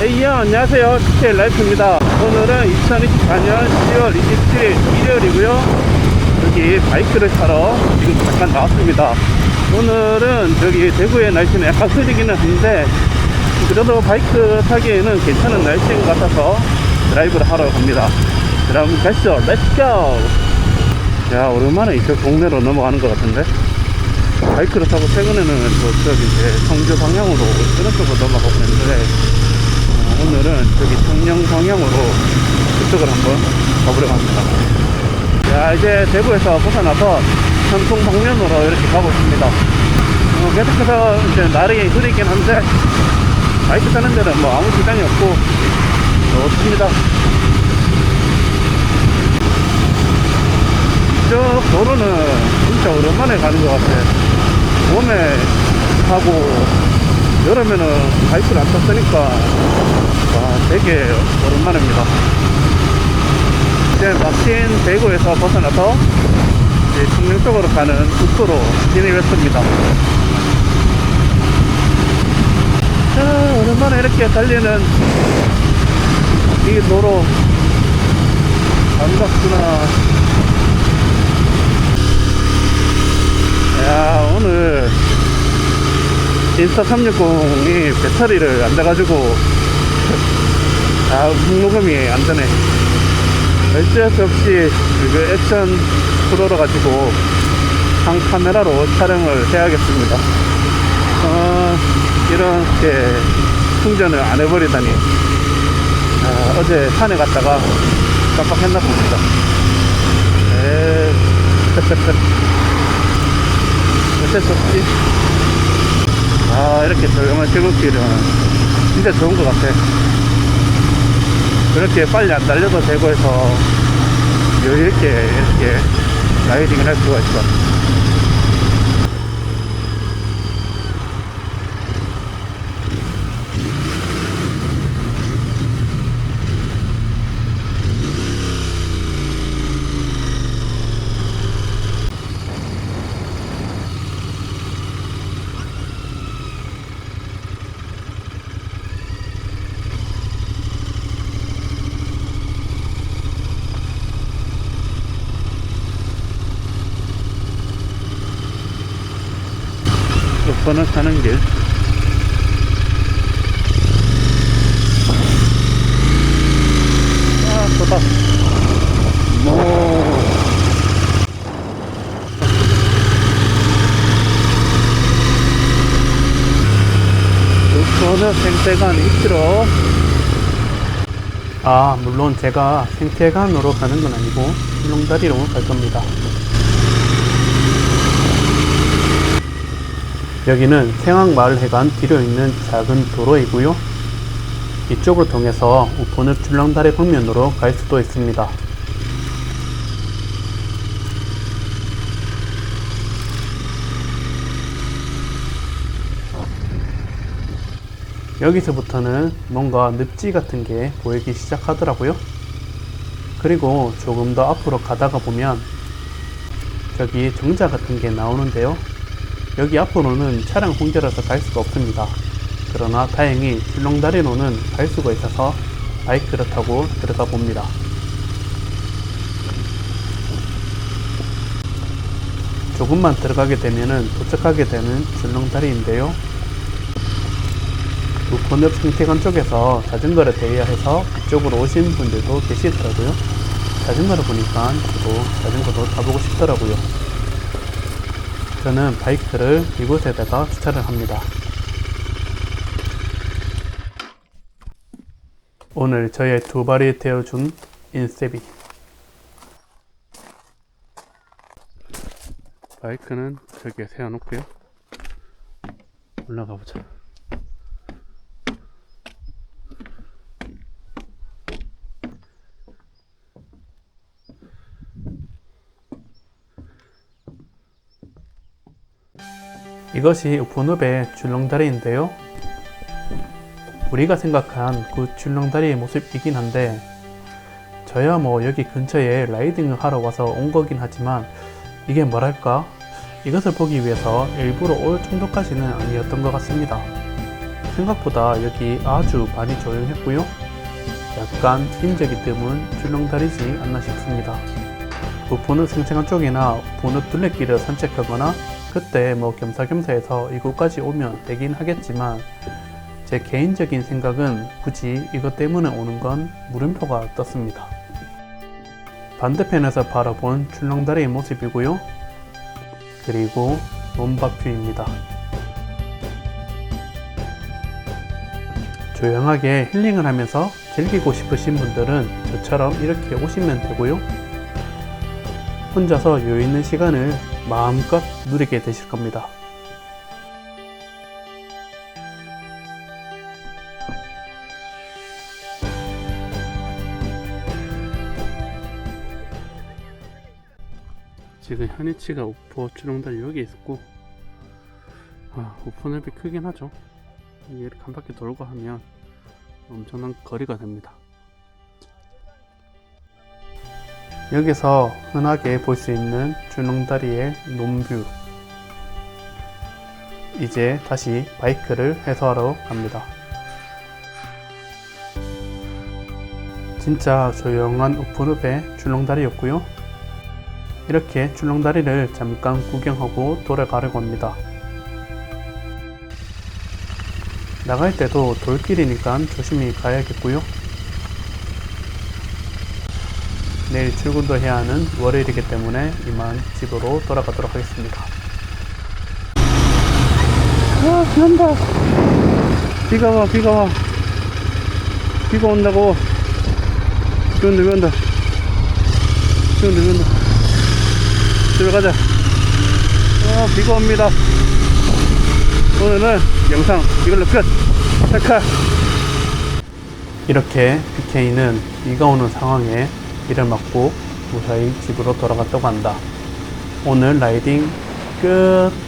예, 안녕하세요. TK 라이프입니다. 오늘은 2024년 10월 27일 일요일이고요. 여기 바이크를 타러 지금 잠깐 나왔습니다. 오늘은 저기 대구의 날씨는 약간 흐리기는 한데 그래도 바이크 타기에는 괜찮은 날씨인 것 같아서 드라이브를 하러 갑니다. 그럼 가시죠. 렛츠고! 야, 오랜만에 이쪽 동네로 넘어가는 것 같은데? 바이크를 타고 최근에는 저, 저기 이제 성주 방향으로 그런 쪽으로 넘어가고 있는데 어, 오늘은 저기 청령 방향으로 그쪽을 한번 가보려고 합니다. 자, 이제 대구에서 벗어나서 전통 방면으로 이렇게 가고 있습니다. 어, 계속해서 이제 날이 흐리긴 한데 바이크 타는 데는 뭐 아무 지장이 없고 좋습니다. 이쪽 도로는 진짜 오랜만에 가는 것 같아. 봄에 하고 여름에는 바이크를 안 탔으니까 와 되게 오랜만입니다. 이제 막힌 대구에서 벗어나서 이제 청령 쪽으로 가는 국도로 진입했습니다. 자, 오랜만에 이렇게 달리는 이 도로 반갑구나. 야 오늘 인스타 360이 배터리를 안 돼가지고 아 녹음이 안 되네. 어쩔 수 없이 그 액션 프로로 가지고 한 카메라로 촬영을 해야겠습니다. 어, 이렇게 충전을 안 해버리다니. 아, 어제 산에 갔다가 깜빡했나 봅니다. 에 어쩔 수 없지. 아, 이렇게 조용한 출근길은 진짜 좋은 것 같아. 그렇게 빨리 안 달려도 되고 해서 여유있게 이렇게 라이딩을 할 수가 있어. 번을 타는 길. 아, 좋다. 뭐. 요거는 생태관 2km. 아, 물론 제가 생태관으로 가는 건 아니고, 울릉다리로 갈 겁니다. 여기는 생황마을해관 뒤로 있는 작은 도로이고요. 이쪽을 통해서 우포늪 줄랑다리 방면으로 갈 수도 있습니다. 여기서부터는 뭔가 늪지 같은 게 보이기 시작하더라고요. 그리고 조금 더 앞으로 가다가 보면 저기 정자 같은 게 나오는데요. 여기 앞으로는 차량 홍제라서 갈 수가 없습니다. 그러나 다행히 출렁다리로는 갈 수가 있어서 바이크를 타고 들어가 봅니다. 조금만 들어가게 되면은 도착하게 되는 줄렁다리인데요. 우포늪 생태관 쪽에서 자전거를 대여해서 이쪽으로 오신 분들도 계시더라고요. 자전거를 보니까 저도 자전거도 타보고 싶더라고요. 저는 바이크를 이곳에다가 주차를 합니다. 오늘 저의 두 발이 되어준 인세비. 바이크는 저기에 세워놓고요. 올라가 보자. 이것이 우포늪의 줄렁다리인데요. 우리가 생각한 그 줄렁다리의 모습이긴 한데 저야 뭐 여기 근처에 라이딩을 하러 와서 온 거긴 하지만 이게 뭐랄까 이것을 보기 위해서 일부러 올 정도까지는 아니었던 것 같습니다. 생각보다 여기 아주 많이 조용했고요. 약간 인적이 드문 출렁다리지 않나 싶습니다. 우포는 생생한 쪽이나 우포는 둘레길을 산책하거나 그때 뭐 겸사겸사 해서 이곳까지 오면 되긴 하겠지만 제 개인적인 생각은 굳이 이것 때문에 오는 건 물음표가 떴습니다. 반대편에서 바라본 출렁다리의 모습이고요. 그리고 논밭뷰입니다. 조용하게 힐링을 하면서 즐기고 싶으신 분들은 저처럼 이렇게 오시면 되고요. 혼자서 여유 있는 시간을 마음껏 누리게 되실 겁니다. 지금 현이치가 우포 출렁다리 여기 있었고 아, 우포 넓이 크긴 하죠. 이렇게 한 바퀴 돌고 하면 엄청난 거리가 됩니다. 여기서 흔하게 볼 수 있는 출렁다리의 논뷰. 이제 다시 바이크를 해소하러 갑니다. 진짜 조용한 오픈업의 출렁다리였고요. 이렇게 출렁다리를 잠깐 구경하고 돌아가려고 합니다. 나갈 때도 돌길이니까 조심히 가야겠고요. 내일 출근도 해야 하는 월요일이기 때문에 이만 집으로 돌아가도록 하겠습니다. 아, 비 온다. 비가 와, 비가 와. 비가 온다고. 비 온다, 비 온다. 비 온다, 비 온다. 집에 가자. 아, 비가 옵니다. 오늘은 영상 이걸로 끝! 찰카! 이렇게 BK는 비가 오는 상황에 비를 맞고 무사히 집으로 돌아갔다고 한다. 오늘 라이딩 끝!